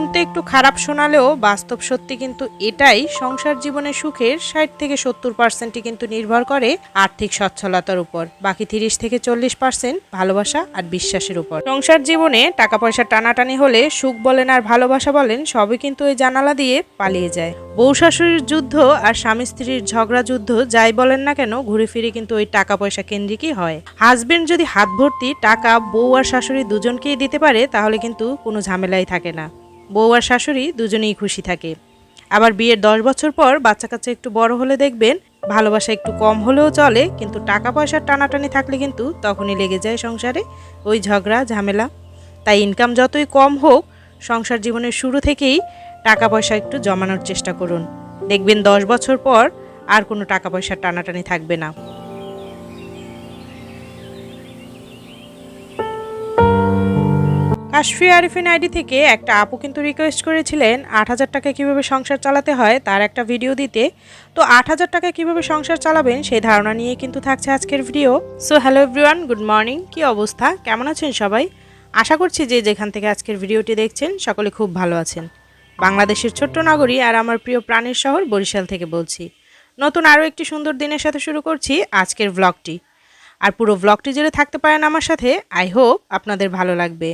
শুনতে একটু খারাপ শোনালেও বাস্তব সত্যি কিন্তু এটাই, সংসার জীবনের সুখের ষাট থেকে সত্তর পার্সেন্টই কিন্তু নির্ভর করে আর্থিক সচ্ছলতার উপর। বাকি তিরিশ থেকে চল্লিশ পার্সেন্ট ভালোবাসা আর বিশ্বাসের উপর। সংসার জীবনে টাকা পয়সা টানাটানি হলে সুখ বলেন আর ভালোবাসা বলেন, সবই কিন্তু ওই জানালা দিয়ে পালিয়ে যায়। বউ শাশুড়ির যুদ্ধ আর স্বামী স্ত্রীর ঝগড়া যুদ্ধ যাই বলেন না কেন, ঘুরে ফিরে কিন্তু ওই টাকা পয়সা কেন্দ্রিকই হয়। হাজবেন্ড যদি হাত ভর্তি টাকা, বউ আর শাশুড়ি দুজনকেই দিতে পারে, তাহলে কিন্তু কোনো ঝামেলাই থাকে না। বউ আর শাশুড়ি দুজনেই খুশি থাকে। আবার বিয়ের দশ বছর পর বাচ্চা কাচ্চা একটু বড় হলে দেখবেন, ভালোবাসা একটু কম হলেও চলে, কিন্তু টাকা পয়সার টানাটানি থাকলে কিন্তু তখনই লেগে যায় সংসারে ওই ঝগড়া, ঝামেলা। তাই ইনকাম যতই কম হোক, সংসার জীবনের শুরু থেকেই টাকা পয়সা একটু জমানোর চেষ্টা করুন। দেখবেন দশ বছর পর আর কোনো টাকা পয়সার টানাটানি থাকবে না। কাশফি আরিফিন আইডি থেকে একটা আপু কিন্তু রিকোয়েস্ট করেছিলেন, আট হাজার টাকা কীভাবে সংসার চালাতে হয় তার একটা ভিডিও দিতে। তো আট হাজার টাকা কীভাবে সংসার চালাবেন সেই ধারণা নিয়ে কিন্তু থাকছে আজকের video so hello everyone good morning কী অবস্থা? কেমন আছেন সবাই? আশা করছি যে যেখান থেকে আজকের ভিডিওটি দেখছেন, সকলে খুব ভালো আছেন। বাংলাদেশের ছোট্ট নগরী আর আমার প্রিয় প্রাণের শহর বরিশাল থেকে বলছি। নতুন আরও একটি সুন্দর দিনের সাথে শুরু করছি আজকের ভ্লগটি আর পুরো ভ্লগটি জুড়ে থাকতে পারেন আমার সাথে আই হোপ আপনাদের ভালো লাগবে।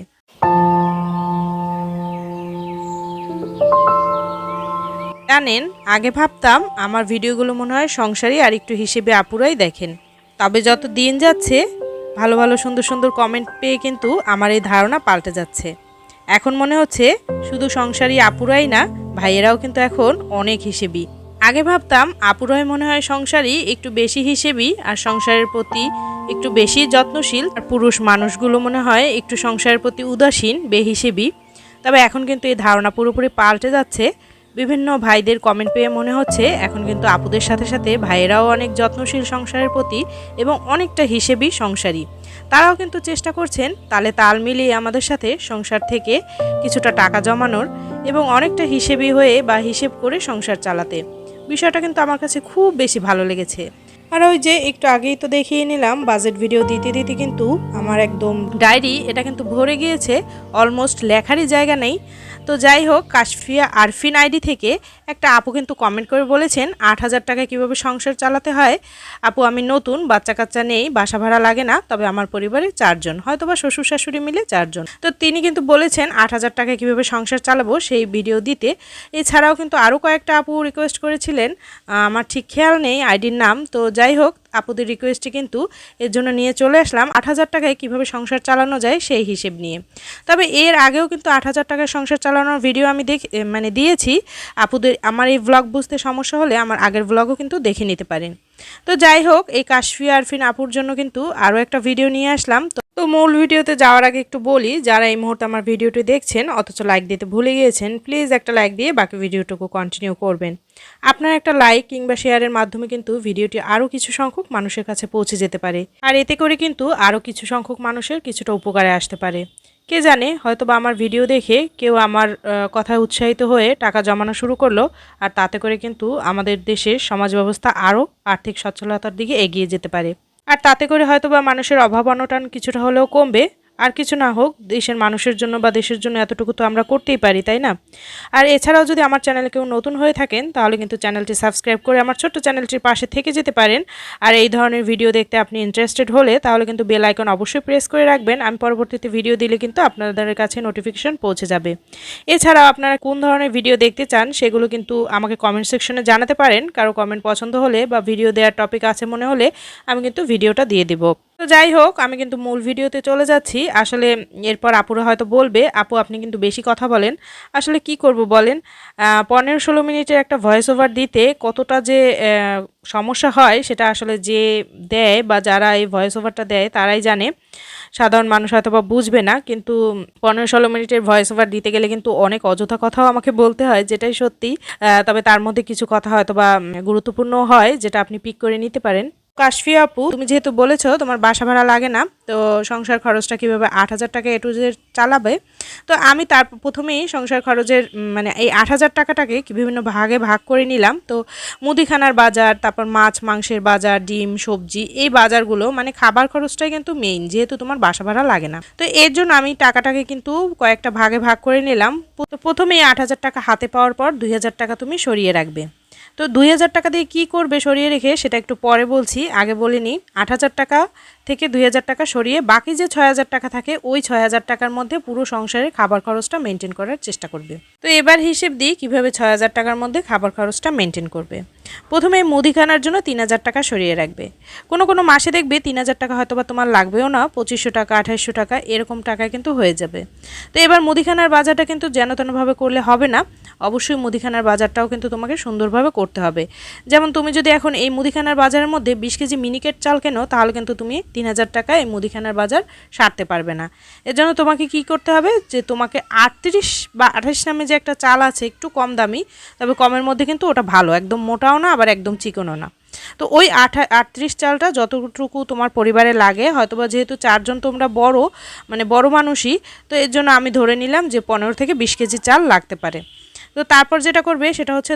জানেন, আগে ভাবতাম আমার ভিডিওগুলো মনে হয় সংসারী আর একটু হিসেবে আপুরাই দেখেন। তবে যত দিন যাচ্ছে, ভালো ভালো সুন্দর সুন্দর কমেন্ট পেয়ে কিন্তু আমার এই ধারণা পাল্টে যাচ্ছে। এখন মনে হচ্ছে শুধু সংসারী আপুরাই না, ভাইয়েরাও কিন্তু এখন অনেক হিসেবি। আগে ভাবতাম আপুরাই মনে হয় সংসারী একটু বেশি হিসেবি আর সংসারের প্রতি একটু বেশি যত্নশীল, আর পুরুষ মানুষগুলো মনে হয় একটু সংসারের প্রতি উদাসীন, বেহিসেবি। তবে এখন কিন্তু এই ধারণা পুরোপুরি পাল্টে যাচ্ছে। বিভিন্ন ভাইদের কমেন্ট পেয়ে মনে হচ্ছে এখন কিন্তু আপুদের সাথে সাথে ভাইয়েরাও অনেক যত্নশীল সংসারের প্রতি এবং অনেকটা হিসেবি সংসারী। তারাও কিন্তু চেষ্টা করছেন তালে তাল মিলিয়ে আমাদের সাথে সংসার থেকে কিছুটা টাকা জমানোর এবং অনেকটা হিসেবি হয়ে বা হিসেব করে সংসার চালাতে। বিষয়টা কিন্তু আমার কাছে খুব বেশি ভালো লেগেছে। আর ওই যে একটু আগেই তো দেখিয়ে নিলাম, বাজেট ভিডিও দিতে দিতে কিন্তু আমার একদম ডায়েরি, এটা কিন্তু ভরে গিয়েছে অলমোস্ট লেখারই জায়গা নেই। তো যাই হোক, কাশফিয়া আরফিন আইডি থেকে একটা আপু কিন্তু কমেন্ট করে বলেছেন, আট হাজার টাকায় কীভাবে সংসার চালাতে হয়? আপু, আমি নতুন বাচ্চা কাচ্চা নেই, বাসা ভাড়া লাগে না, তবে আমার পরিবারে চারজন হয়তো বা শ্বশুর শাশুড়ি মিলে চারজন। তো তিনি কিন্তু বলেছেন, আট হাজার টাকায় কীভাবে সংসার চালাবো সেই ভিডিও দিতে। এছাড়াও কিন্তু আরও কয়েকটা আপু রিকোয়েস্ট করেছিলেন আমার ঠিক খেয়াল নেই আইডির নাম, তো যাই হোক, আপুদের রিকোয়েস্টে কিন্তু এর জন্য নিয়ে চলে আসলাম। আট হাজার টাকায় কীভাবে সংসার চালানো যায় সেই হিসেব নিয়ে। তবে এর আগেও কিন্তু আট হাজার টাকায় সংসার চালানোর ভিডিও আমি দেখ মানে দিয়েছি। আপুদের, আমার এই ব্লগ বুঝতে সমস্যা হলে আমার আগের ব্লগও কিন্তু দেখে নিতে পারেন। তো যাই হোক, এই কাশফি আরফিন আপুর জন্য কিন্তু আরও একটা ভিডিও নিয়ে আসলাম। তো তো মূল ভিডিওতে যাওয়ার আগে একটু বলি, যারা এই মুহূর্তে আমার ভিডিওটি দেখছেন, অথচ লাইক দিতে ভুলে গিয়েছেন প্লিজ একটা লাইক দিয়ে বাকি ভিডিওটুকু কন্টিনিউ করবেন। আপনার একটা লাইক কিংবা শেয়ারের মাধ্যমে কিন্তু ভিডিওটি আরও কিছু সংখ্যক মানুষের কাছে পৌঁছে যেতে পারে। আর এতে করে কিন্তু আরও কিছু সংখ্যক মানুষের কিছুটা উপকারে আসতে পারে। কে জানে হয়তো বা আমার ভিডিও দেখে কেউ আমার কথায় উৎসাহিত হয়ে টাকা জমানো শুরু করল, আর তাতে করে কিন্তু আমাদের দেশের সমাজ ব্যবস্থা আরও আর্থিক সচ্ছলতার দিকে এগিয়ে যেতে পারে। আর তাতে করে হয়তো বা মানুষের অভাব অনটন কিছুটা হলেও কমবে। আর কিছু না হোক, দেশের মানুষের জন্য বা দেশের জন্য এতটুকু তো আমরা করতেই পারি, তাই না? আর এছাড়াও যদি আমার চ্যানেলে কেউ নতুন হয়ে থাকেন, তাহলে কিন্তু চ্যানেলটি সাবস্ক্রাইব করে আমার ছোট্ট চ্যানেলটির পাশে থেকে যেতে পারেন। আর এই ধরনের ভিডিও দেখতে আপনি ইন্টারেস্টেড হলে, তাহলে কিন্তু বেল আইকন অবশ্যই প্রেস করে রাখবেন। আমি পরবর্তীতে ভিডিও দিলে কিন্তু আপনাদের কাছে নোটিফিকেশন পৌঁছে যাবে। এছাড়াও আপনারা কোন ধরনের ভিডিও দেখতে চান, সেগুলো কিন্তু আমাকে কমেন্ট সেকশনে জানাতে পারেন। কারও কমেন্ট পছন্দ হলে বা ভিডিও দেওয়ার টপিক আছে মনে হলে, আমি কিন্তু ভিডিওটা দিয়ে দেবো। তো যাই হোক, আমি কিন্তু মূল ভিডিওতে চলে যাচ্ছি। আসলে এরপর আপুরা হয়তো বলবে, আপু, আপনি কিন্তু বেশি কথা বলেন। আসলে কি করব বলেন? পনেরো ষোলো মিনিটের একটা ভয়েস ওভার দিতে কতটা যে সমস্যা হয়, সেটা আসলে যে দেয় বা যারা এই ভয়েস ওভারটা দেয়, তারাই জানে। সাধারণ মানুষ হয়তো বা বুঝবে না, কিন্তু পনেরো ষোলো মিনিটের ভয়েস ওভার দিতে গেলে কিন্তু অনেক অযথা কথাও আমাকে বলতে হয়, যেটাই সত্যি। তবে তার মধ্যে কিছু কথা হয়তো বা গুরুত্বপূর্ণ হয়, যেটা আপনি পিক করে নিতে পারেন। কাশফি আপু, তুমি যেহেতু বলেছ তোমার বাসা ভাড়া লাগে না, তো সংসার খরচটা কীভাবে আট হাজার টাকা এটু যে চালাবে? তো আমি তার প্রথমেই সংসার খরচের মানে এই আট হাজার টাকাটাকে বিভিন্ন ভাগে ভাগ করে নিলাম। তো মুদিখানার বাজার, তারপর মাছ, মাংসের বাজার, ডিম, সবজি, এই বাজারগুলো মানে খাবার খরচটাই কিন্তু মেইন যেহেতু তোমার বাসা ভাড়া লাগে না। তো এর জন্য আমি টাকাটাকে কিন্তু কয়েকটা ভাগে ভাগ করে নিলাম। তো প্রথমেই আট হাজার টাকা হাতে পাওয়ার পর দুই হাজার টাকা তুমি সরিয়ে রাখবে। তো দুই হাজার টাকা দিয়ে কী করবে সরিয়ে রেখে সেটা একটু পরে বলছি, আগে বলে নিই আট হাজার টাকা থেকে দুই হাজার টাকা সরিয়ে বাকি যে ছয় হাজার টাকা থাকে, ওই ছয় হাজার টাকার মধ্যে পুরো সংসারের খাবার খরচটা মেনটেন করার চেষ্টা করবে। তো এবার হিসেব দিই কীভাবে ছয় হাজার টাকার মধ্যে খাবার খরচটা মেনটেন করবে। প্রথমে মুদিখানার জন্য তিন হাজার টাকা সরিয়ে রাখবে। কোনো কোনো মাসে দেখবে তিন হাজার টাকা হয়তো বা তোমার লাগবেও না, পঁচিশশো টাকা, আঠাইশশো টাকা, এরকম টাকায় কিন্তু হয়ে যাবে। তো এবার মুদিখানার বাজারটা কিন্তু যেন তেনভাবে করলে হবে না, অবশ্যই মুদিখানার বাজারটাও কিন্তু তোমাকে সুন্দরভাবে করতে হবে। যেমন তুমি যদি এখন এই মুদিখানার বাজারের মধ্যে বিশ কেজি মিনিকেট চাল কেনো, তাহলে কিন্তু তুমি তিন হাজার টাকা এই মুদিখানার বাজার সারতে পারবে না। এর জন্য তোমাকে কি করতে হবে যে তোমাকে আটত্রিশ বা আঠাশ নামে যে একটা চাল আছে একটু কম দামি, তবে কমের মধ্যে কিন্তু ওটা ভালো, একদম মোটাও না আবার একদম চিকনও না। তো ওই আঠা, আটত্রিশ চালটা যতটুকু তোমার পরিবারে লাগে, হয়তোবা যেহেতু চারজন তোমরা বড় মানে বড় মানুষই, তো এর জন্য আমি ধরে নিলাম যে পনেরো থেকে বিশ কেজি চাল লাগতে পারে। তো তারপর যেটা করবে সেটা হচ্ছে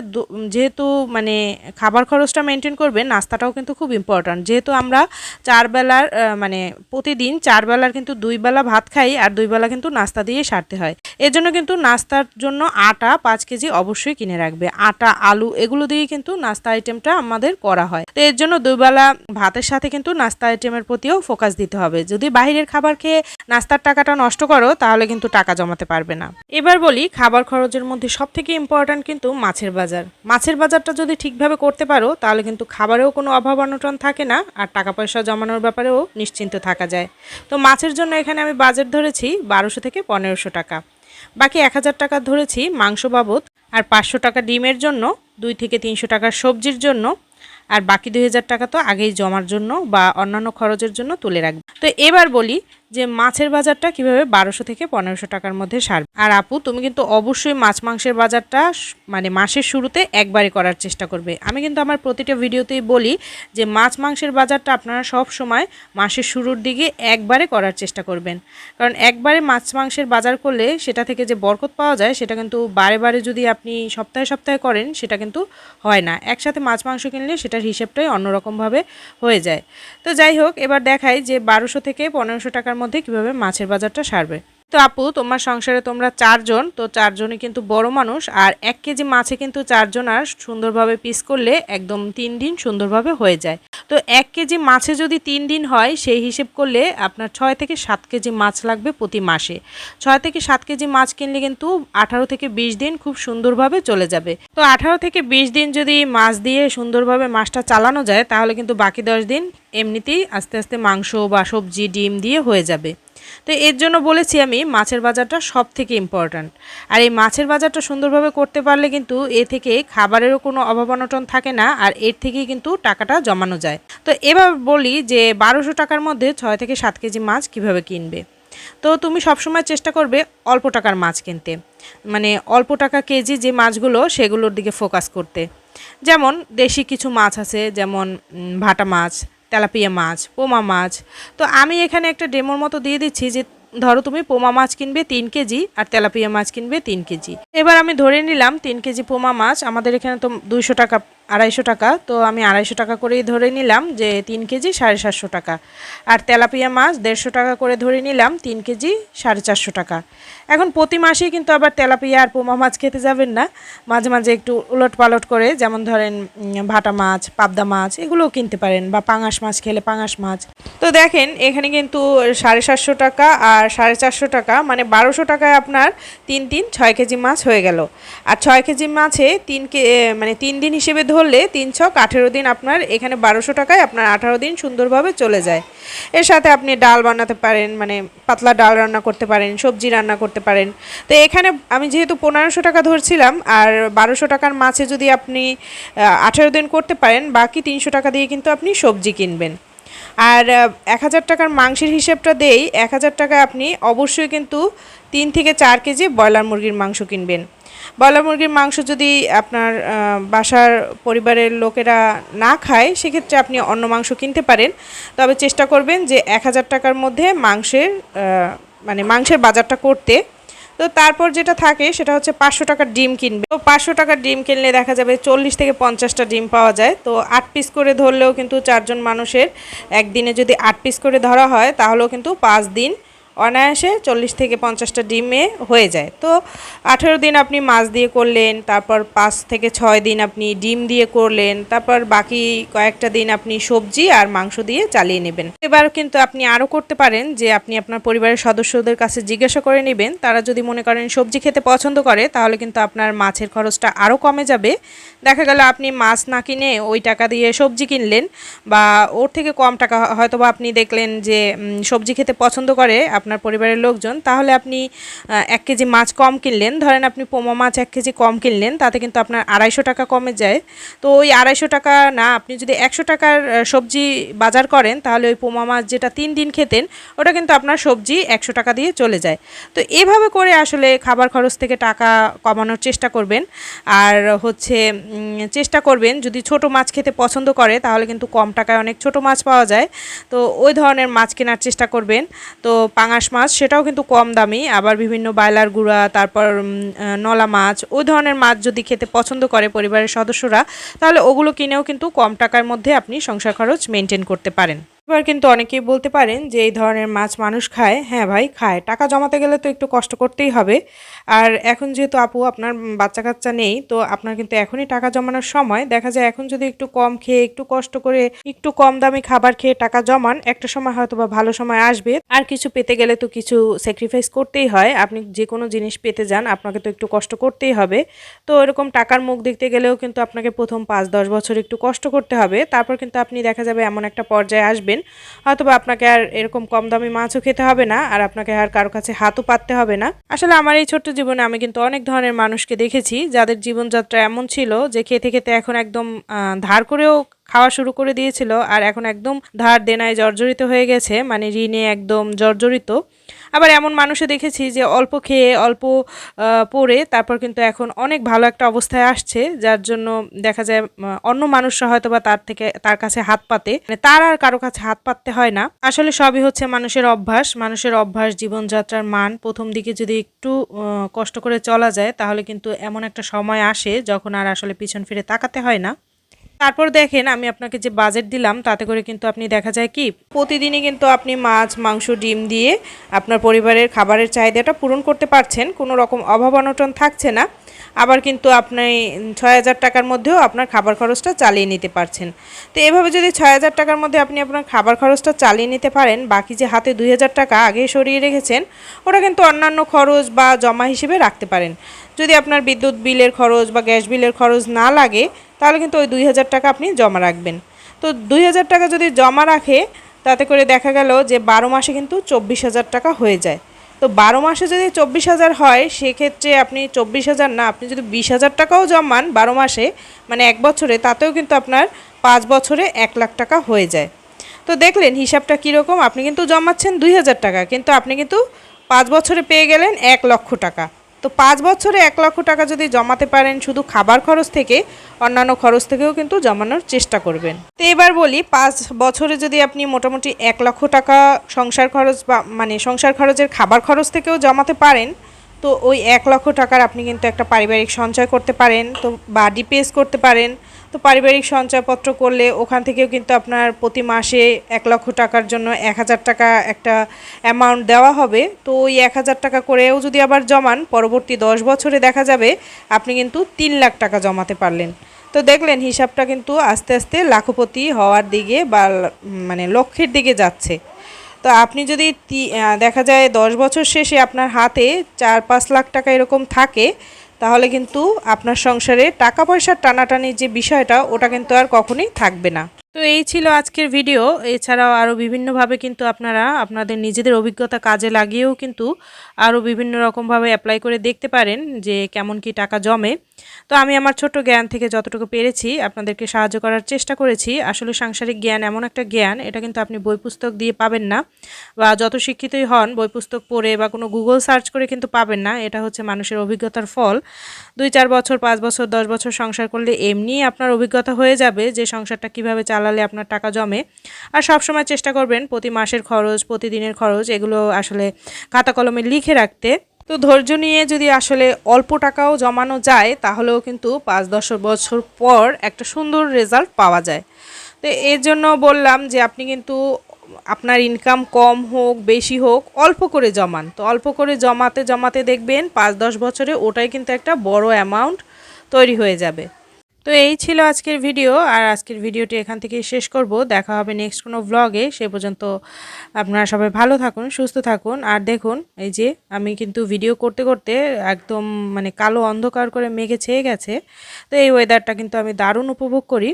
যেহেতু মানে খাবার খরচটা মেনটেন করবে, নাস্তাটাও কিন্তু খুব ইম্পর্ট্যান্ট যেহেতু আমরা চার বেলার মানে প্রতিদিন চার বেলার কিন্তু দুই বেলা ভাত খাই আর দুই বেলা কিন্তু নাস্তা দিয়ে সারতে হয়। এর জন্য কিন্তু নাস্তার জন্য আটা পাঁচ কেজি অবশ্যই কিনে রাখবে। আটা, আলু এগুলো দিয়ে কিন্তু নাস্তা আইটেমটা আমাদের করা হয়। তো এর জন্য দুবেলা ভাতের সাথে কিন্তু নাস্তা আইটেমের প্রতিও ফোকাস দিতে হবে। যদি বাইরের খাবার খেয়ে নাস্তার টাকাটা নষ্ট করো, তাহলে কিন্তু টাকা জমাতে পারবে না। এবার বলি খাবার খরচের মধ্যে সব থেকে ইম্পর্ট্যান্ট কিন্তু মাছের বাজার। মাছের বাজারটা যদি ঠিকভাবে করতে পারো, তাহলে কিন্তু খাবারেও কোনো অভাব অনটন থাকে না, আর টাকা পয়সা জমানোর ব্যাপারেও নিশ্চিন্ত থাকা যায়। তো মাছের জন্য এখানে আমি বাজেট ধরেছি বারোশো থেকে পনেরোশো টাকা। বাকি এক হাজার টাকা ধরেছি মাংস বাবদ, আর পাঁচশো টাকা ডিমের জন্য, দুই থেকে তিনশো টাকা সবজির জন্য, আর বাকি দুই হাজার টাকা তো আগেই জমার জন্য বা অন্যান্য খরচের জন্য তুলে রাখবে। তো এবার বলি যে মাছের বাজারটা কীভাবে বারোশো থেকে পনেরোশো টাকার মধ্যে সারবে আর আপু, তুমি কিন্তু অবশ্যই মাছ মাংসের বাজারটা মানে মাসের শুরুতে একবারে করার চেষ্টা করবে। আমি কিন্তু আমার প্রতিটা ভিডিওতেই বলি যে মাছ মাংসের বাজারটা আপনারা সব সময় মাসের শুরুর দিকে একবারে করার চেষ্টা করবেন। কারণ একবারে মাছ মাংসের বাজার করলে সেটা থেকে যে বরকত পাওয়া যায়, সেটা কিন্তু বারে বারে যদি আপনি সপ্তাহে সপ্তাহে করেন, সেটা কিন্তু হয় না। একসাথে মাছ মাংস কিনলে সেটার হিসেবটাই অন্যরকমভাবে হয়ে যায়। তো যাই হোক, এবার দেখাই যে বারোশো থেকে পনেরোশো টাকার মধ্যে কীভাবে মাছের বাজারটা সারবে। তো আপু, তোমার সংসারে তোমরা চারজন, তো চারজনই কিন্তু বড় মানুষ, আর এক কেজি মাছে কিন্তু চারজন আর সুন্দরভাবে পিস করলে একদম তিন দিন সুন্দরভাবে হয়ে যায়। তো এক কেজি মাছে যদি তিন দিন হয়, সেই হিসেব করলে আপনার ছয় থেকে সাত কেজি মাছ লাগবে প্রতি মাসে। ছয় থেকে সাত কেজি মাছ কিনলে কিন্তু আঠারো থেকে বিশ দিন খুব সুন্দরভাবে চলে যাবে। তো আঠারো থেকে বিশ দিন যদি মাছ দিয়ে সুন্দরভাবে মাছটা চালানো যায়, তাহলে কিন্তু বাকি দশ দিন এমনিতেই আস্তে আস্তে মাংস বা সবজি, ডিম দিয়ে হয়ে যাবে। তো এর জন্য বলেছি আমি মাছের বাজারটা সব থেকে ইম্পর্ট্যান্ট আর এই মাছের বাজারটা সুন্দরভাবে করতে পারলে কিন্তু এ থেকে খাবারেরও কোনো অভাব অনটন থাকে না, আর এর থেকেই কিন্তু টাকাটা জমানো যায়। তো এবার বলি যে বারোশো টাকার মধ্যে ছয় থেকে সাত কেজি মাছ কীভাবে কিনবে? তো তুমি সবসময় চেষ্টা করবে অল্প টাকার মাছ কিনতে। মানে অল্প টাকা কেজি যে মাছগুলো সেগুলোর দিকে ফোকাস করতে। যেমন দেশি কিছু মাছ আছে, যেমন ভাটা মাছ তেলাপিয়া মাছ, পোমা মাছ। তো আমি এখানে একটা ডেমোর মতো দিয়ে দিচ্ছি যে, ধরো তুমি পোমা মাছ কিনবে তিন কেজি আর তেলাপিয়া মাছ কিনবে তিন কেজি। এবার আমি ধরে নিলাম তিন কেজি পোমা মাছ, আমাদের এখানে তো দুইশো টাকা আড়াইশো টাকা। তো আমি আড়াইশো টাকা করেই ধরে নিলাম যে তিন কেজি সাড়ে সাতশো টাকা। আর তেলাপিয়া মাছ দেড়শো টাকা করে ধরে নিলাম, তিন কেজি সাড়ে চারশো টাকা। এখন প্রতি মাসেই কিন্তু আবার তেলাপিয়া আর পোমা মাছ খেতে যাবেন না। মাঝে মাঝে একটু উলট পালট করে, যেমন ধরেন ভাটা মাছ, পাবদা মাছ, এগুলোও কিনতে পারেন বা পাঙাশ মাছ, খেলে পাঙাশ মাছ। তো দেখেন, এখানে কিন্তু সাড়ে সাতশো টাকা আর সাড়ে চারশো টাকা মানে বারোশো টাকায় আপনার তিন তিন ছয় কেজি মাছ হয়ে গেল। আর ছয় কেজি মাছে তিন কে মানে তিন দিন হিসেবে ধরলে তিন ছক আঠেরো দিন আপনার এখানে বারোশো টাকায় আপনার আঠারো দিন সুন্দরভাবে চলে যায়। এর সাথে আপনি ডাল বানাতে পারেন মানে পাতলা ডাল রান্না করতে পারেন, সবজি রান্না করতে পারেন। তো এখানে আমি যেহেতু পনেরোশো টাকা ধরছিলাম, আর বারোশো টাকার মাছে যদি আপনি আঠেরো দিন করতে পারেন, বাকি তিনশো টাকা দিয়ে কিন্তু আপনি সবজি কিনবেন। আর এক হাজার টাকার মাংসের হিসেবটা দেই, এক হাজার টাকায় আপনি অবশ্যই কিন্তু তিন থেকে চার কেজি ব্রয়লার মুরগির মাংস কিনবেন। ব্রয়লার মুরগির মাংস যদি আপনার বাসার পরিবারের লোকেরা না খায়, সেক্ষেত্রে আপনি অন্য মাংস কিনতে পারেন। তবে চেষ্টা করবেন যে এক হাজার টাকার মধ্যে মাংসের মানে মাংসের বাজারটা করতে। তো তারপর যেটা থাকে, সেটা হচ্ছে পাঁচশো টাকার ডিম কিনবে। তো পাঁচশো টাকার ডিম কিনলে দেখা যাবে চল্লিশ থেকে পঞ্চাশটা ডিম পাওয়া যায়। তো আট পিস করে ধরলেও কিন্তু চারজন মানুষের একদিনে যদি আট পিস করে ধরা হয়, তাহলেও কিন্তু পাঁচ দিন অনায়াসে চল্লিশ থেকে পঞ্চাশটা ডিমে হয়ে যায়। তো আঠেরো দিন আপনি মাছ দিয়ে করলেন, তারপর পাঁচ থেকে ছয় দিন আপনি ডিম দিয়ে করলেন, তারপর বাকি কয়েকটা দিন আপনি সবজি আর মাংস দিয়ে চালিয়ে নেবেন। এবার কিন্তু আপনি আরও করতে পারেন যে আপনি আপনার পরিবারের সদস্যদের কাছে জিজ্ঞাসা করে নেবেন। তারা যদি মনে করেন সবজি খেতে পছন্দ করে, তাহলে কিন্তু আপনার মাছের খরচটা আরও কমে যাবে। দেখা গেল আপনি মাছ না কিনে ওই টাকা দিয়ে সবজি কিনলেন বা ওর থেকে কম টাকা হয়তো বা আপনি দেখলেন যে সবজি খেতে পছন্দ করে আপনার পরিবারের লোকজন, তাহলে আপনি এক কেজি মাছ কম কিনলেন, ধরেন আপনি পোমা মাছ এক কেজি কম কিনলেন, তাতে কিন্তু আপনার আড়াইশো টাকা কমে যায়। তো ওই আড়াইশো টাকা না, আপনি যদি একশো টাকার সবজি বাজার করেন, তাহলে ওই পোমা মাছ যেটা তিন দিন খেতেন, ওটা কিন্তু আপনার সবজি একশো টাকা দিয়ে চলে যায়। তো এভাবে করে আসলে খাবার খরচ থেকে টাকা কমানোর চেষ্টা করবেন। আর হচ্ছে চেষ্টা করবেন, যদি ছোট মাছ খেতে পছন্দ করে, তাহলে কিন্তু কম টাকায় অনেক ছোট মাছ পাওয়া যায়। তো ওই ধরনের মাছ কেনার চেষ্টা করবেন। তো পাঙাশ মাছ, সেটাও কিন্তু কম দামি। আবার বিভিন্ন বায়লার গুঁড়া, তারপর নলা মাছ ওই ধরনের মাছ যদি খেতে পছন্দ করে পরিবারের সদস্যরা, তাহলে ওগুলো কিনেও কিন্তু কম টাকার মধ্যে আপনি সংসার খরচ মেনটেন করতে পারেন। এবার কিন্তু অনেকেই বলতে পারেন যে এই ধরনের মাছ মানুষ খায়। হ্যাঁ ভাই, খায়। টাকা জমাতে গেলে তো একটু কষ্ট করতেই হবে। আর এখন যেহেতু আপু আপনার বাচ্চা কাচ্চা নেই, তো আপনার কিন্তু এখনই টাকা জমানোর সময়। দেখা যায় এখন যদি একটু কম খেয়ে, একটু কষ্ট করে, একটু কম দামি খাবার খেয়ে টাকা জমান, একটা সময় হয়তো বা ভালো সময় আসবে। আর কিছু পেতে গেলে তো কিছু স্যাক্রিফাইস করতেই হয়। আপনি যে কোনো জিনিস পেতে যান, আপনাকে তো একটু কষ্ট করতেই হবে। তো এরকম টাকার মুখ দেখতে গেলেও কিন্তু আপনাকে প্রথম পাঁচ, দশ বছর একটু কষ্ট করতে হবে। তারপর কিন্তু আপনি দেখা যাবে এমন একটা পর্যায়ে আসবেন হয়তো আপনাকে আর এরকম কম দামি মাছও খেতে হবে না, আর আপনাকে আর কারও কাছে হাতও পাততে হবে না। আসলে আমার এই ছোট্ট জীবনে আমি কিন্তু অনেক ধরনের মানুষকে দেখেছি, যাদের জীবনযাত্রা এমন ছিল যে খেতে খেতে এখন একদম ধার করেও খাওয়া শুরু করে দিয়েছিল আর এখন একদম ধার দেনায় জর্জরিত হয়ে গেছে মানে ঋণে একদম জর্জরিত। আবার এমন মানুষও দেখেছি যে অল্প খেয়ে, অল্প পরে তারপর কিন্তু এখন অনেক ভালো একটা অবস্থায় আসছে, যার জন্য দেখা যায় অন্য মানুষরা হয়তো বা তার থেকে, তার কাছে হাত পাতে। মানে তার আর কারও কাছে হাত পাততে হয় না। আসলে সবই হচ্ছে মানুষের অভ্যাস মানুষের অভ্যাস, জীবনযাত্রার মান। প্রথম দিকে যদি একটু কষ্ট করে চলা যায়, তাহলে কিন্তু এমন একটা সময় আসে যখন আর আসলে পিছন ফিরে তাকাতে হয় না। তারপর দেখেন, আমি আপনাকে যে বাজেট দিলাম, তাতে করে কিন্তু আপনি দেখা যায় কি, প্রতিদিনই কিন্তু আপনি মাছ, মাংস, ডিম দিয়ে আপনার পরিবারের খাবারের চাহিদাটা পূরণ করতে পারছেন। কোনো রকম অভাব অনটন থাকছে না। আবার কিন্তু আপনি ছয় হাজার টাকার মধ্যেও আপনার খাবার খরচটা চালিয়ে নিতে পারছেন। তো এভাবে যদি ছয় হাজার টাকার মধ্যে আপনি আপনার খাবার খরচটা চালিয়ে নিতে পারেন, বাকি যে হাতে দুই হাজার টাকা আগে সরিয়ে রেখেছেন, ওটা কিন্তু অন্যান্য খরচ বা জমা হিসেবে রাখতে পারেন। যদি আপনার বিদ্যুৎ বিলের খরচ বা গ্যাস বিলের খরচ না লাগে, তাহলে কিন্তু ওই দুই হাজার টাকা আপনি জমা রাখবেন। তো দুই হাজার টাকা যদি জমা রাখে, তাতে করে দেখা গেল যে বারো মাসে কিন্তু চব্বিশ হাজার টাকা হয়ে যায়। তো বারো মাসে যদি চব্বিশ হাজার হয়, সেক্ষেত্রে আপনি চব্বিশ হাজার না, আপনি যদি বিশ হাজার টাকাও জমান বারো মাসে মানে এক বছরে, তাতেও কিন্তু আপনার পাঁচ বছরে এক লাখ টাকা হয়ে যায়। তো দেখলেন হিসাবটা কীরকম, আপনি কিন্তু জমাচ্ছেন দুই হাজার টাকা, কিন্তু আপনি কিন্তু পাঁচ বছরে পেয়ে গেলেন এক লক্ষ টাকা। তো পাঁচ বছরে এক লক্ষ টাকা যদি জমাতে পারেন শুধু খাবার খরচ থেকে, অন্যান্য খরচ থেকেও কিন্তু জমানোর চেষ্টা করবেন। তো এবার বলি, পাঁচ বছরে যদি আপনি মোটামুটি এক লক্ষ টাকা সংসার খরচ বা মানে সংসার খরচের খাবার খরচ থেকেও জমাতে পারেন, তো ওই এক লক্ষ টাকার আপনি কিন্তু একটা পারিবারিক সঞ্চয় করতে পারেন, তো বা ডিপিএস করতে পারেন তো পারিবারিক সঞ্চয়পত্র করলে ওখান থেকেও কিন্তু আপনার প্রতি মাসে এক লক্ষ টাকার জন্য এক হাজার টাকা একটা অ্যামাউন্ট দেওয়া হবে। তো ওই এক হাজার টাকা করেও যদি আবার জমান, পরবর্তী দশ বছরে দেখা যাবে আপনি কিন্তু তিন লাখ টাকা জমাতে পারলেন। তো দেখলেন হিসাবটা কিন্তু আস্তে আস্তে লাখপতি হওয়ার দিকে বা মানে লক্ষ্যের দিকে যাচ্ছে। তো আপনি যদি দেখা যায় দশ বছর শেষে আপনার হাতে চার পাঁচ লাখ টাকা এরকম থাকে তাহলে কিন্তু আপনার সংসারে টাকা পয়সার টানাটানির যে বিষয়টা, ওটা কিন্তু আর কখনই থাকবে না। তো এই ছিল আজকের ভিডিও। এছাড়াও আরও বিভিন্নভাবে কিন্তু আপনারা আপনাদের নিজেদের অভিজ্ঞতা কাজে লাগিয়েও কিন্তু আরও বিভিন্ন রকমভাবে অ্যাপ্লাই করে দেখতে পারেন যে কেমন কি টাকা জমে। তো আমি আমার ছোট জ্ঞান থেকে যতটুকু পেরেছি, আপনাদেরকে সাহায্য করার চেষ্টা করেছি। আসলে সাংসারিক জ্ঞান এমন একটা জ্ঞান, এটা কিন্তু আপনি বই পুস্তক দিয়ে পাবেন না বা যত শিক্ষিতই হন, বই পুস্তক পড়ে বা কোনো গুগল সার্চ করে কিন্তু পাবেন না, এটা হচ্ছে মানুষের অভিজ্ঞতার ফল। দুই, চার বছর, পাঁচ বছর, দশ বছর সংসার করলে এমনিই আপনার অভিজ্ঞতা হয়ে যাবে যে সংসারটা কীভাবে চালালে আপনার টাকা জমে। আর সবসময় চেষ্টা করবেন প্রতি মাসের খরচ, প্রতিদিনের খরচ, এগুলো আসলে খাতা কলমে লিখে রাখতে। তো ধৈর্য নিয়ে যদি আসলে অল্প টাকাও জমানো যায়, তাহলেও কিন্তু পাঁচ দশ বছর পর একটা সুন্দর রেজাল্ট পাওয়া যায়। তো এর জন্য বললাম যে আপনি কিন্তু আপনার ইনকাম কম হোক, বেশি হোক, অল্প করে জমান। তো অল্প করে জমাতে জমাতে দেখবেন পাঁচ দশ বছরে ওটাই কিন্তু একটা বড় অ্যামাউন্ট তৈরি হয়ে যাবে। তো এই ছিল আজকের ভিডিও, আর আজকের ভিডিওটি এখান থেকেই শেষ করব। দেখা হবে নেক্সট কোনো ব্লগে সে পর্যন্ত আপনারা সবাই ভালো থাকুন, সুস্থ থাকুন। আর দেখুন, এই যে আমি কিন্তু ভিডিও করতে করতে একদম মানে কালো অন্ধকার করে মেঘে ছেয়ে গেছে। তো এই ওয়েদারটা কিন্তু আমি দারুণ উপভোগ করি।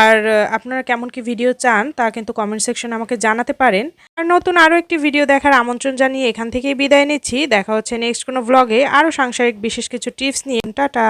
আর আপনারা কেমন কি ভিডিও চান তা কিন্তু কমেন্ট সেকশন আমাকে জানাতে পারেন। আর নতুন আরও একটি ভিডিও দেখার আমন্ত্রণ জানিয়ে এখান থেকেই বিদায় নিচ্ছি। দেখা হচ্ছে নেক্সট কোনো ব্লগে আরও সাংসারিক বিশেষ কিছু টিপস নিয়ে। টাটা!